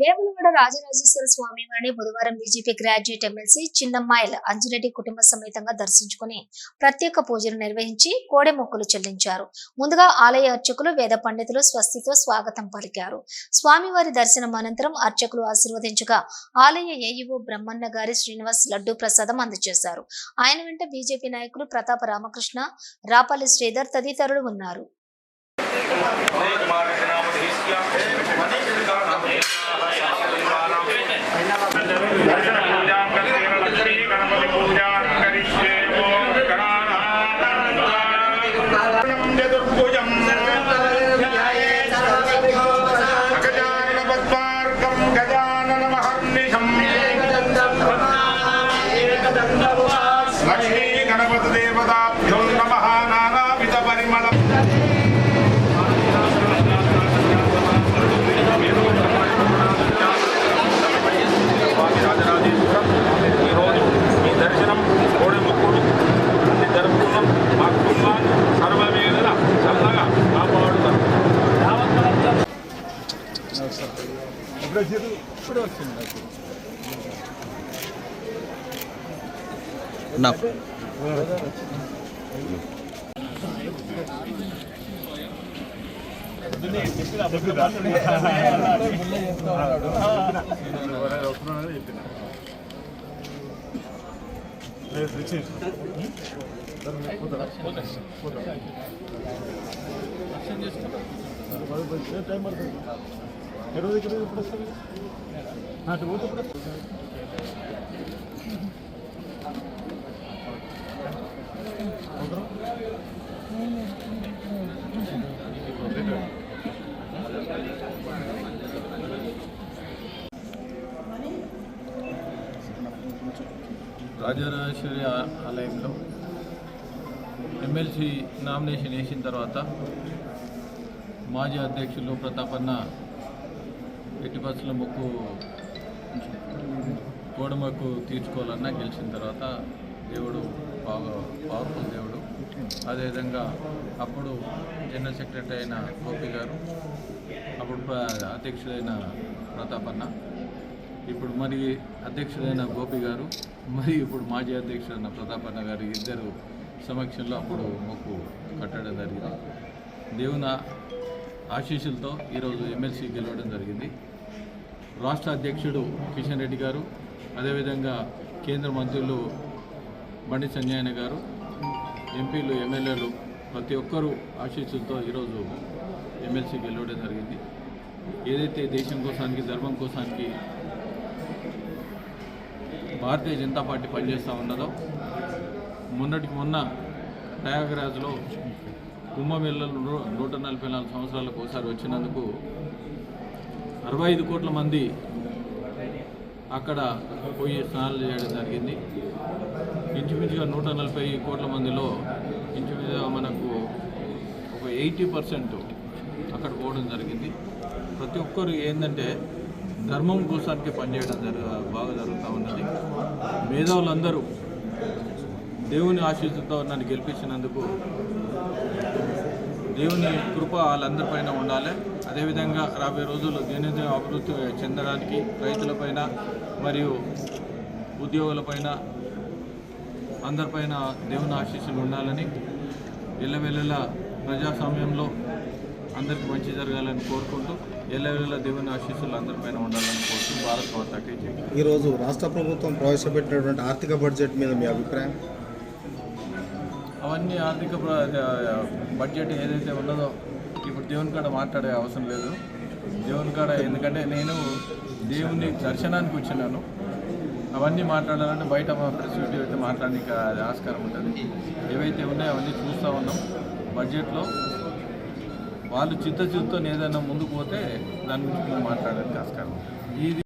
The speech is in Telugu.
వేములవాడ రాజరాజేశ్వర స్వామి వారిని బుధవారం బీజేపీ గ్రాడ్యుయేట్ ఎమ్మెల్సీ చిన్నమ్మాయిల అంజిరెడ్డి కుటుంబ సమేతంగా దర్శించుకుని ప్రత్యేక పూజలు నిర్వహించి కోడె మొక్కులు చెల్లించారు. ముందుగా ఆలయ అర్చకులు వేద పండితులు స్వస్తితో స్వాగతం పలికారు. స్వామివారి దర్శనం అనంతరం అర్చకులు ఆశీర్వదించగా ఆలయ ఏఈఓ బ్రహ్మన్న గారి శ్రీనివాస్ లడ్డూ ప్రసాదం అందజేశారు. ఆయన వెంట బీజేపీ నాయకులు ప్రతాప రామకృష్ణ రాపల్లి శ్రీధర్ తదితరులు ఉన్నారు. చతుర్భుజం బషీర్ ఇప్పుడు వస్తుంది. చెప్పిన టైం పడుతుంది నా రాజరాజేశ్వరి ఆ- ఆలయంలో ఎమ్మెల్సీ నామినేషన్ వేసిన తర్వాత మాజీ అధ్యక్షులు ప్రతాపన్న ఎట్టి బస్సుల మొక్కు గోడమొక్కు తీర్చుకోవాలన్నా గెలిచిన తర్వాత దేవుడు బాగా పవర్ఫుల్ దేవుడు. అదేవిధంగా అప్పుడు జనరల్ సెక్రటరీ అయిన గోపి గారు అప్పుడు అధ్యక్షుడైన ప్రతాపన్న ఇప్పుడు మరి అధ్యక్షుడైన గోపి గారు మరి ఇప్పుడు మాజీ అధ్యక్షుడైన ప్రతాపన్న గారు ఇద్దరు సమక్షంలో అప్పుడు మొక్కు కట్టడం జరిగింది. దేవుని ఆశీస్సులతో ఈరోజు ఎమ్మెల్సీ గెలవడం జరిగింది. రాష్ట్ర అధ్యక్షుడు కిషన్ రెడ్డి గారు అదేవిధంగా కేంద్ర మంత్రులు బండి సంజయన గారు ఎంపీలు ఎమ్మెల్యేలు ప్రతి ఒక్కరూ ఆశీస్సులతో ఈరోజు ఎమ్మెల్సీకి వెళ్ళడం జరిగింది. ఏదైతే దేశం కోసానికి ధర్మం కోసానికి భారతీయ జనతా పార్టీ పనిచేస్తూ ఉన్నదో మొన్నటికి మొన్న ప్రయాగరాజ్లో కుంభమేళలో నూట నలభై నాలుగు సంవత్సరాలకు ఒకసారి వచ్చినందుకు అరవై ఐదు కోట్ల మంది అక్కడ పోయి స్నానాలు చేయడం జరిగింది. ఇంచుమించుగా నూట నలభై కోట్ల మందిలో ఇంచుమించుగా మనకు ఒక ఎయిటీ పర్సెంట్ అక్కడ పోవడం జరిగింది. ప్రతి ఒక్కరు ఏంటంటే ధర్మం కోసానికి పనిచేయడం జరగ బాగా జరుగుతూ ఉన్నది. మేధావులందరూ దేవుని ఆశీస్సుతో నన్ను గెలిపించినందుకు దేవుని కృప వాళ్ళందరిపైన ఉండాలి. అదేవిధంగా రాబోయే రోజులు దినదిన అభివృద్ధి చెందడానికి రైతులపైన మరియు ఉద్యోగులపైన అందరిపైన దేవుని ఆశీస్సులు ఉండాలని ఎల్లవెల్లలా ప్రజాస్వామ్యంలో అందరికీ మంచి జరగాలని కోరుకుంటూ ఎల్లవెల్లలా దేవుని ఆశీస్సులు అందరిపైన ఉండాలని కోరుతూ భారత మాతాకి ఈరోజు రాష్ట్ర ప్రభుత్వం ప్రవేశపెట్టినటువంటి ఆర్థిక బడ్జెట్ మీద మీ అభిప్రాయం? అవన్నీ ఆర్థిక ప్ర- బడ్జెట్ ఏదైతే ఉన్నదో ఇప్పుడు దేవుని కాడ మాట్లాడే అవసరం లేదు. దేవుని కాడ ఎందుకంటే నేను దేవుని దర్శనానికి వచ్చినాను. అవన్నీ మాట్లాడాలంటే బయట మా ప్రెస్ మీట్ అయితే మాట్లాడడానికి ఆస్కారం ఉంటుంది. ఏవైతే ఉన్నాయో అవన్నీ చూస్తూ ఉన్నాం. బడ్జెట్లో వాళ్ళు చిత్తచిత్తో ఏదైనా ముందుకు పోతే దాని గురించి మాట్లాడడానికి ఆస్కారం ఇది